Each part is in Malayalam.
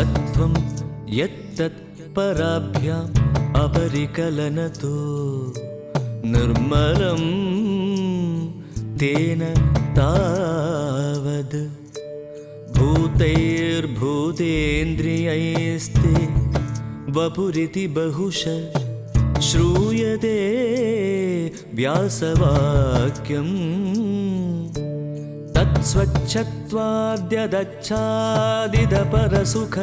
सत्त्वं यत्तत् पराभ्याम् अपरिकलनतो निर्मलं तेन तावद् भूतैर्भूतेन्द्रियैस्ते वपुरिति बहुश श्रूयते व्यासवाक्यम् तत्स्वच्छत्वाद्यदच्छादिदपरसुख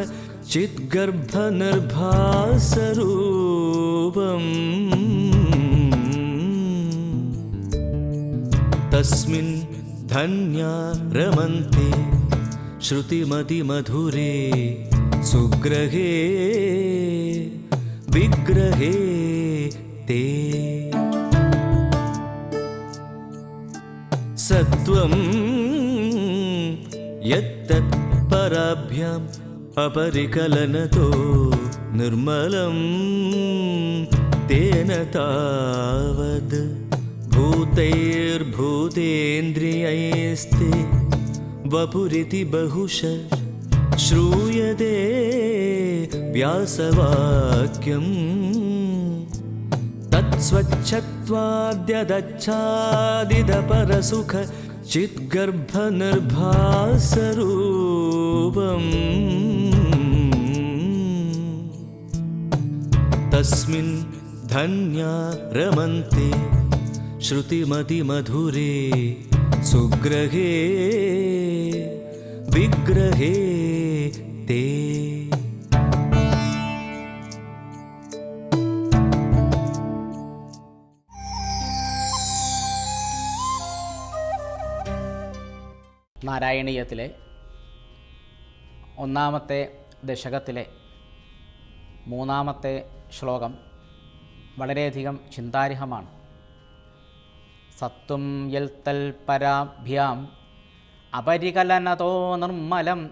चिद्गर्भनिर्भासरूपम्। तस्मिन् धन्या रमन्ते श्रुतिमतिमधुरे सुग्रहे विग्रहे ते। सत्त्वं यत्तत् पराभ्याम् अपरिकलनतो निर्मलं तेन तावद् भूतैर्भूतेन्द्रियैस्ते वपुरिति बहुश श्रूयते व्यासवाक्यम् तत्स्वच्छत्वाद्यदच्छादिदपरसुख चिद्गर्भनिर्भासरूपम्। तस्मिन् धन्या रमन्ते श्रुतिमतिमधुरे सुग्रहे विग्रहे ते നാരായണീയത്തിലെ ഒന്നാമത്തെ ദശകത്തിലെ മൂന്നാമത്തെ ശ്ലോകം വളരെയധികം ചിന്താർഹമാണ് സത്വം യൽത്തൽ പരാഭ്യാം അപരികലനതോ നിർമ്മലം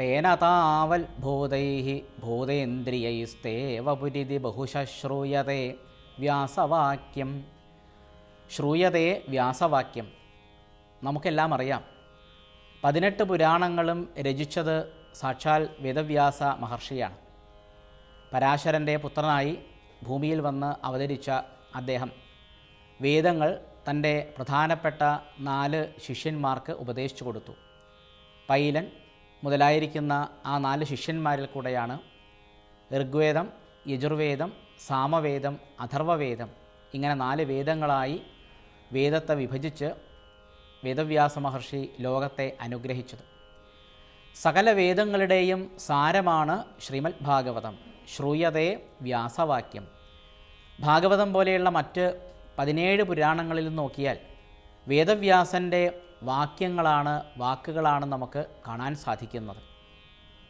തേന താവൽ ഭൂതൈ ഭൂതേന്ദ്രിയൈസ്തേവപുരിതി ബഹുശ ശ്രൂയതേ വ്യാസവാക്യം. ശ്രൂയതേ വ്യാസവാക്യം. നമുക്കെല്ലാം അറിയാം. പതിനെട്ട് പുരാണങ്ങളും രചിച്ചത് സാക്ഷാൽ വേദവ്യാസ മഹർഷിയാണ്. പരാശരന്റെ പുത്രനായി ഭൂമിയിൽ വന്ന് അവതരിച്ച അദ്ദേഹം. വേദങ്ങൾ തന്റെ പ്രധാനപ്പെട്ട നാല് ശിഷ്യന്മാർക്ക് ഉപദേശിച്ചു കൊടുത്തു. പൈലൻ മുതലായിരിക്കുന്ന ആ നാല് ശിഷ്യന്മാരിൽ കൂടെയാണ് ഋഗ്വേദം യജുർവേദം സാമവേദം അഥർവവേദം ഇങ്ങനെ നാല് വേദങ്ങളായി വേദത്തെ വിഭജിച്ച് വേദവ്യാസ മഹർഷി ലോകത്തെ അനുഗ്രഹിച്ചത്. സകല വേദങ്ങളുടെയും സാരമാണ് ശ്രീമദ് ഭാഗവതം. ശ്രൂയതേ വ്യാസവാക്യം. ഭാഗവതം പോലെയുള്ള മറ്റ് പതിനേഴ് പുരാണങ്ങളിൽ നോക്കിയാൽ വേദവ്യാസന്റെ വാക്യങ്ങളാണ് വാക്കുകളാണ് നമുക്ക് കാണാൻ സാധിക്കുന്നത്.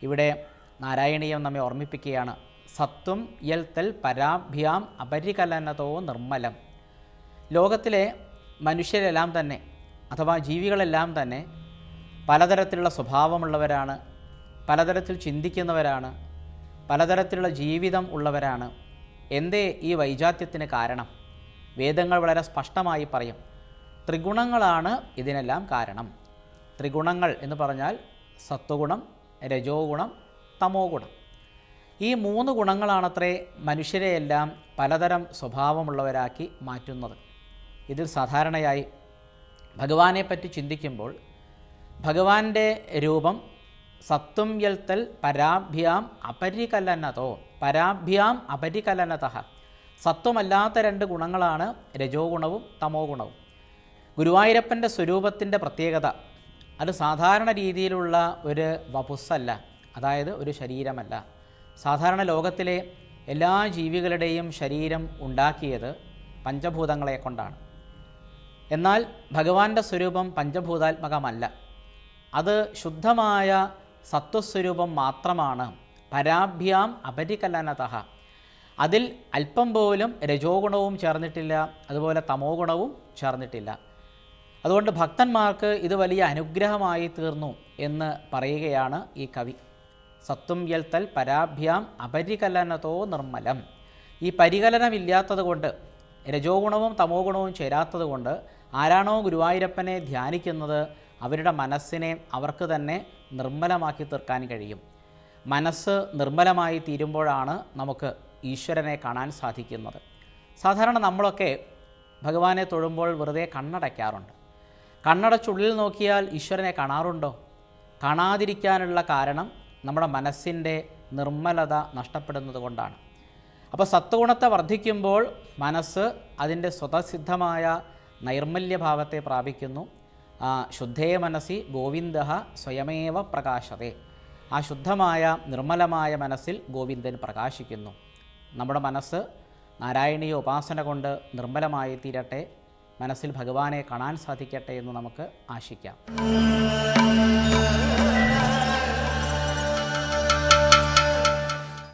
ഇവിടെ നാരായണീയം നമ്മെ ഓർമ്മിപ്പിക്കുകയാണ്. സത്വം യൽത്തൽ പരാഭ്യാം അപരികലനതോ നിർമ്മലം. ലോകത്തിലെ മനുഷ്യരെല്ലാം തന്നെ അഥവാ ജീവികളെല്ലാം തന്നെ പലതരത്തിലുള്ള സ്വഭാവമുള്ളവരാണ് പലതരത്തിൽ ചിന്തിക്കുന്നവരാണ് പലതരത്തിലുള്ള ജീവിതം ഉള്ളവരാണ്. എന്തേ ഈ വൈജാത്യത്തിന് കാരണം? വേദങ്ങൾ വളരെ സ്പഷ്ടമായി പറയും. ത്രിഗുണങ്ങളാണ് ഇതിനെല്ലാം കാരണം. ത്രിഗുണങ്ങൾ എന്ന് പറഞ്ഞാൽ സത്വഗുണം രജോ ഗുണം തമോ ഗുണം ഈ മൂന്ന് ഗുണങ്ങളാണത്രേ മനുഷ്യരെയെല്ലാം പലതരം സ്വഭാവമുള്ളവരാക്കി മാറ്റുന്നത്. ഇതിൽ സാധാരണയായി ഭഗവാനെപ്പറ്റി ചിന്തിക്കുമ്പോൾ ഭഗവാന്റെ രൂപം സത്വം യൽത്തൽ പരാഭ്യാം അപരികലനതോ പരാഭ്യാം അപരികലനത. സത്വമല്ലാത്ത രണ്ട് ഗുണങ്ങളാണ് രജോ ഗുണവും തമോ ഗുണവും. ഗുരുവായൂരപ്പന്റെ സ്വരൂപത്തിന്റെ പ്രത്യേകത അത് സാധാരണ രീതിയിലുള്ള ഒരു വപുസ്സല്ല അതായത് ഒരു ശരീരമല്ല. സാധാരണ ലോകത്തിലെ എല്ലാ ജീവികളുടെയും ശരീരം ഉണ്ടാക്കിയത് പഞ്ചഭൂതങ്ങളെ കൊണ്ടാണ്. എന്നാൽ ഭഗവാന്റെ സ്വരൂപം പഞ്ചഭൂതാത്മകമല്ല. അത് ശുദ്ധമായ സത്വസ്വരൂപം മാത്രമാണ്. പരാഭ്യാം അപരികലനത. അതിൽ അല്പം പോലും രജോ ഗുണവും ചേർന്നിട്ടില്ല. അതുപോലെ തമോ ഗുണവും ചേർന്നിട്ടില്ല. അതുകൊണ്ട് ഭക്തന്മാർക്ക് ഇത് വലിയ അനുഗ്രഹമായി തീർന്നു എന്ന് പറയുകയാണ് ഈ കവി. സത്വം യൽത്തൽ പരാഭ്യാം അപരികലനതോ നിർമ്മലം. ഈ പരികലനമില്ലാത്തത് കൊണ്ട് രജോ ഗുണവും തമോ ഗുണവും ചേരാത്തത് കൊണ്ട് ആരാണോ ഗുരുവായൂരപ്പനെ ധ്യാനിക്കുന്നത് അവരുടെ മനസ്സിനെ അവർക്ക് തന്നെ നിർമ്മലമാക്കി തീർക്കാൻ കഴിയും. മനസ്സ് നിർമ്മലമായി തീരുമ്പോഴാണ് നമുക്ക് ഈശ്വരനെ കാണാൻ സാധിക്കുന്നത്. സാധാരണ നമ്മളൊക്കെ ഭഗവാനെ തൊഴുമ്പോൾ വെറുതെ കണ്ണടയ്ക്കാറുണ്ട്. കണ്ണടച്ചുള്ളിൽ നോക്കിയാൽ ഈശ്വരനെ കാണാറുണ്ടോ? കാണാതിരിക്കാനുള്ള കാരണം നമ്മുടെ മനസ്സിന്റെ നിർമ്മലത നഷ്ടപ്പെടുന്നത് കൊണ്ടാണ്. അപ്പോൾ സത്വഗുണത്തെ വർദ്ധിക്കുമ്പോൾ മനസ്സ് അതിന്റെ സ്വതസിദ്ധമായ നൈർമല്യഭാവത്തെ പ്രാപിക്കുന്നു. ശുദ്ധേ മനസ്സി ഗോവിന്ദ സ്വയമേവ പ്രകാശതേ. ആ ശുദ്ധമായ നിർമ്മലമായ മനസ്സിൽ ഗോവിന്ദൻ പ്രകാശിക്കുന്നു. നമ്മുടെ മനസ്സ് നാരായണീയ ഉപാസന കൊണ്ട് നിർമ്മലമായി തീരട്ടെ മനസ്സിൽ ഭഗവാനെ കാണാൻ സാധിക്കട്ടെ എന്ന് നമുക്ക് ആശിക്കാം.